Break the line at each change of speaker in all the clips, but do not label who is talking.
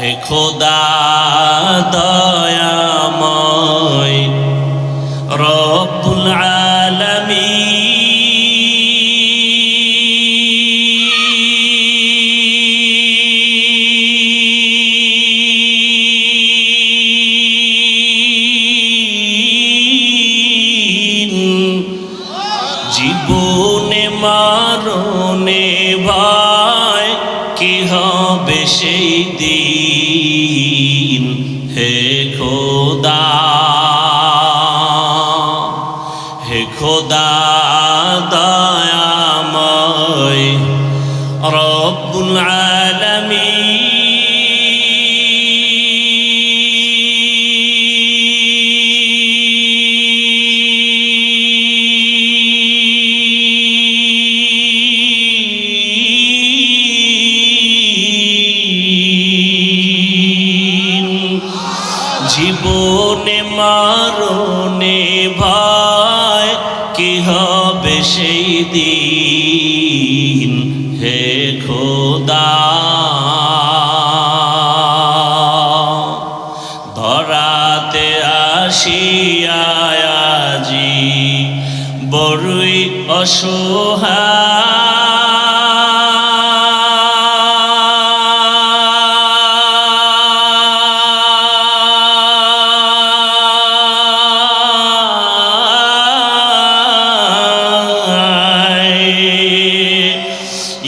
হে খোদা দয়াময় রব্বুল জীবনে মারণে ভাই কি হবে সেই দিন হে খোদা হে খোদা দয়াময় রব্বুল আলামিন। জীবনে মারণে ভাই কি হবে সেই দিন? হে খোদা। ধরাতে আসিয়াজি বড়ই অসহায়।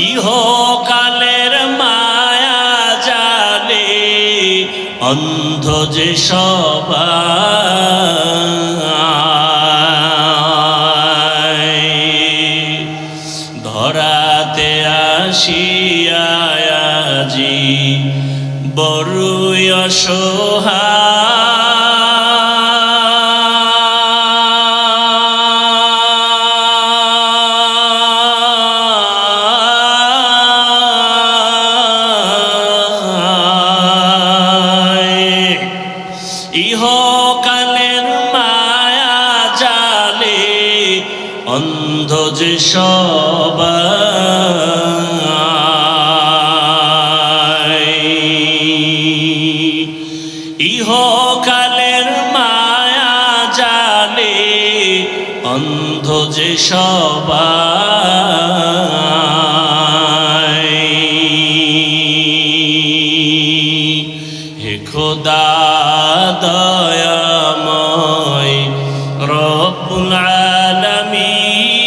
ইহকালের মায়া জালে অন্ধ যে সবাই। ধরাতে আসিয়াজি বড়ই অসহায়। ইহকালের মায়া জালে অন্ধ যে ইহকালের মায়া জালে অন্ধ যে সবাই। হে খোদা রব্বুল আলামিন।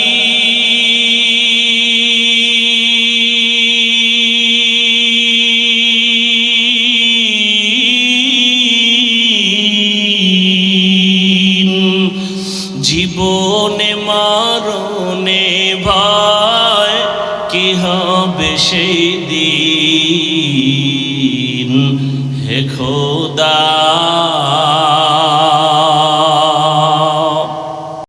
জীবনে মারণে ভয় কি হবে সেই দিন? হে খোদা।